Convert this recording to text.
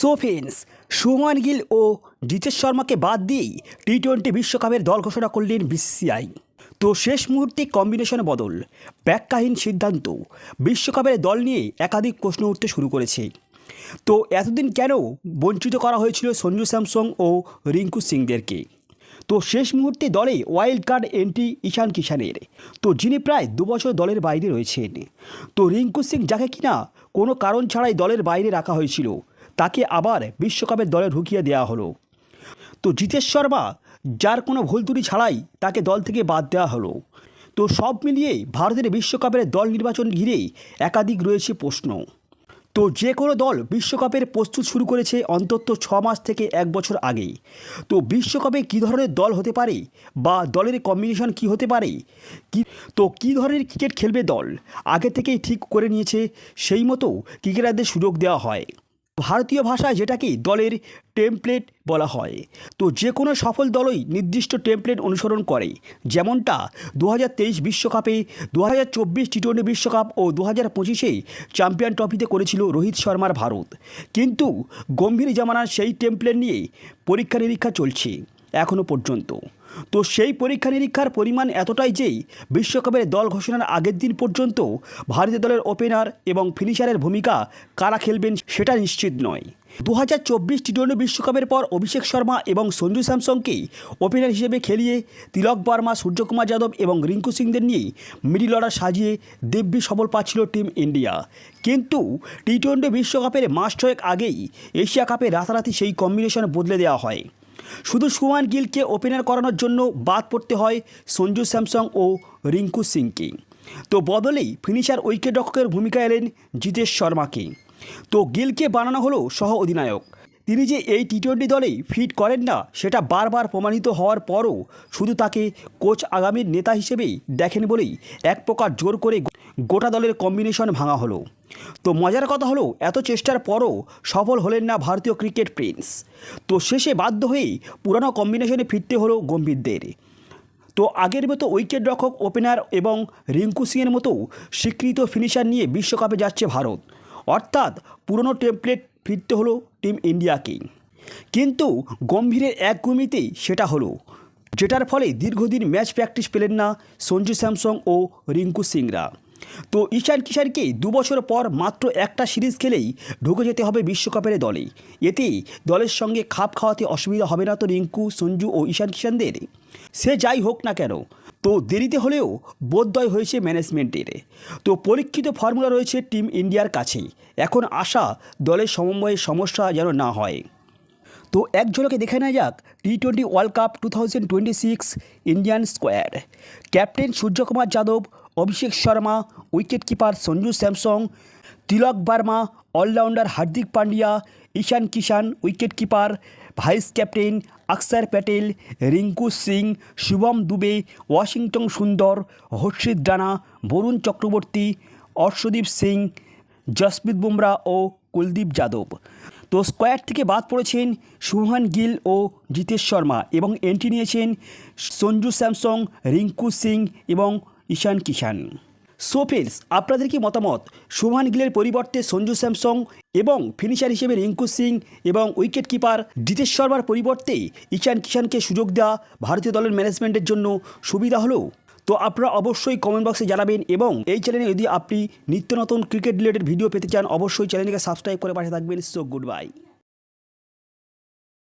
So friends সুমান গিল ও জিতেশ শর্মাকে বাদ দিয়েই T twenty বিশ্বকাপের দল ঘোষণা করলেন বিসিসিআই তো শেষ মুহূর্তে কম্বিনেশন বদল ব্যাখ্যাহীন সিদ্ধান্ত, বিশ্বকাপের দল নিয়ে একাধিক প্রশ্ন উঠতে শুরু করেছে। তো এতদিন কেন বঞ্চিত করা হয়েছিল সঞ্জু স্যামসং ও রিঙ্কু সিংদেরকে? তো শেষ মুহূর্তে দলে ওয়াইল্ড কার্ড এন্ট্রি ঈশান কিষানের তো যিনি প্রায় দুবছর দলের বাইরে রয়েছেন। তো রিঙ্কু সিং যাকে কিনা কোনো কারণ ছাড়াই দলের বাইরে রাখা হয়েছিল তাকে আবার বিশ্বকাপের দলে ঢুকিয়ে দেওয়া হলো। তো জিতেশ শর্মা, যার কোনো ভুল ত্রুটি ছাড়াই তাকে দল থেকে বাদ দেওয়া হলো। তো সব মিলিয়ে ভারতের বিশ্বকাপের দল নির্বাচন ঘিরেই একাধিক রয়েছে প্রশ্ন। তো যে কোনো দল বিশ্বকাপের প্রস্তুত শুরু করেছে অন্তত ছ মাস থেকে এক বছর আগেই তো বিশ্বকাপে কী ধরনের দল হতে পারে বা দলের কম্বিনেশন কি হতে পারে? কি, তো কী ধরনের ক্রিকেট খেলবে দল? আগে থেকেই ঠিক করে নিয়েছে সেই মতো ক্রিকেটারদের সুযোগ দেওয়া হয়। ভারতীয় ভাষায় যেটাকে দলের টেমপ্লেট বলা হয়। তো যে কোনো সফল দলই নির্দিষ্ট টেমপ্লেট অনুসরণ করে। যেমনটা দু বিশ্বকাপে দু হাজার চব্বিশ টি টোয়েন্টি বিশ্বকাপ ও দু হাজার পঁচিশে চ্যাম্পিয়ন ট্রফিতে করেছিল রোহিত শর্মার ভারত। কিন্তু গম্ভীর জামানার সেই টেমপ্লেট নিয়ে পরীক্ষা নিরীক্ষা চলছে এখনও পর্যন্ত। তো সেই পরীক্ষা নিরীক্ষার পরিমাণ এতটাই যে বিশ্বকাপের দল ঘোষণার আগের দিন পর্যন্ত ভারতীয় দলের ওপেনার এবং ফিনিশারের ভূমিকা কারা খেলবেন সেটা নিশ্চিত নয়। দু হাজার চব্বিশ টি টোয়েন্টি বিশ্বকাপের পর অভিষেক শর্মা এবং সঞ্জু স্যামসংকেই ওপেনার হিসেবে খেলিয়ে তিলক বর্মা, সূর্যকুমার যাদব এবং রিঙ্কু সিংদের নিয়ে মিডিল অর্ডার সাজিয়ে দিব্যি সবল পাচ্ছিল টিম ইন্ডিয়া। কিন্তু টি টোয়েন্টি বিশ্বকাপের মাস ছয়েক আগেই এশিয়া কাপে রাতারাতি সেই কম্বিনেশন বদলে দেওয়া হয়। শুধু সুমান গিলকে ওপেনার করানোর জন্য বাদ পড়তে হয় সঞ্জু স্যামসং ও রিঙ্কু সিংকে। তো বদলেই ফিনিশার উইকেট রক্ষকের ভূমিকা এলেন জিতেশ শর্মাকে। তো গিলকে বানানো হলো সহ অধিনায়ক। তিনি যে এই টি টোয়েন্টি দলেই ফিট করেন না, সেটা বারবার প্রমাণিত হওয়ার পরও শুধু তাকে কোচ আগামীর নেতা হিসেবেই দেখেন বলেই এক প্রকার জোর করে গোটা দলের কম্বিনেশন ভাঙা হলো। তো মজার কথা হলো, এত চেষ্টার পরও সফল হলেন না ভারতীয় ক্রিকেট প্রিন্স। তো শেষে বাধ্য হয়েই পুরানো কম্বিনেশনে ফিরতে হলো গম্ভীরদের। তো আগের মতো উইকেট রক্ষক, ওপেনার এবং রিঙ্কু সিংয়ের মতো স্বীকৃত ফিনিশার নিয়ে বিশ্বকাপে যাচ্ছে ভারত। অর্থাৎ পুরনো টেমপ্লেট ফিরতে হলো টিম ইন্ডিয়াকেই। কিন্তু গম্ভীরের এক গুমিতেই সেটা হলো, যেটার ফলে দীর্ঘদিন ম্যাচ প্র্যাকটিস পেলেন না সঞ্জু স্যামসং ও রিঙ্কু সিংরা। তো ঈশান কিষানকে দু বছর পর মাত্র একটা সিরিজ খেলেই ঢুকে যেতে হবে বিশ্বকাপের দলে। এতে দলের সঙ্গে খাপ খাওয়াতে অসুবিধা হবে না তো রিঙ্কু, সঞ্জু ও ঈশান কিষানদের সে যাই হোক না কেন, তো দেরিতে হলেও বোধদয় হয়েছে ম্যানেজমেন্টের তো পরীক্ষিত ফর্মুলা রয়েছে টিম ইন্ডিয়ার কাছেই এখন আশা দলের সমন্বয়ের সমস্যা যেন না হয়। তো এক ঝলকে দেখে নেওয়া যাক T twenty world cup two thousand twenty six Indian squad captain Suryakumar Yadav Abhishek Sharma, wicket keeper Sanju Samson, Tilak Varma, allrounder Hardik Pandya, Ishan Kishan wicket keeper, vice captain Axar Patel, Rinku Singh, Shubham Dube, Washington Sundar, Harshit Rana, Varun Chakraborty, Arshdeep Singh, Jasprit Bumrah ও কুলদীপ যাদব। তো squad থেকে বাদ পড়েছেন সুহান গিল ও জিতেশ শর্মা এবং entry নিয়েছেন Sanju Samsung, Rinku Singh এবং ঈশান কিষান so friends আপনাদের কি মতামত? সুহান গিলের পরিবর্তে সঞ্জু স্যামসং এবং ফিনিশার হিসেবে রিঙ্কু সিং এবং উইকেট কিপার জিতেশ শর্মার পরিবর্তে ঈশান কিষানকে সুযোগ দেওয়া ভারতীয় দলের ম্যানেজমেন্টের জন্য সুবিধা হলো? তো আপনারা অবশ্যই কমেন্ট বক্সে জানাবেন এবং এই চ্যানেলে যদি আপনি নিত্য নতুন ক্রিকেট রিলেটেড ভিডিও পেতে চান, অবশ্যই চ্যানেলটিকে সাবস্ক্রাইব করে পাশে থাকবেন। So good bye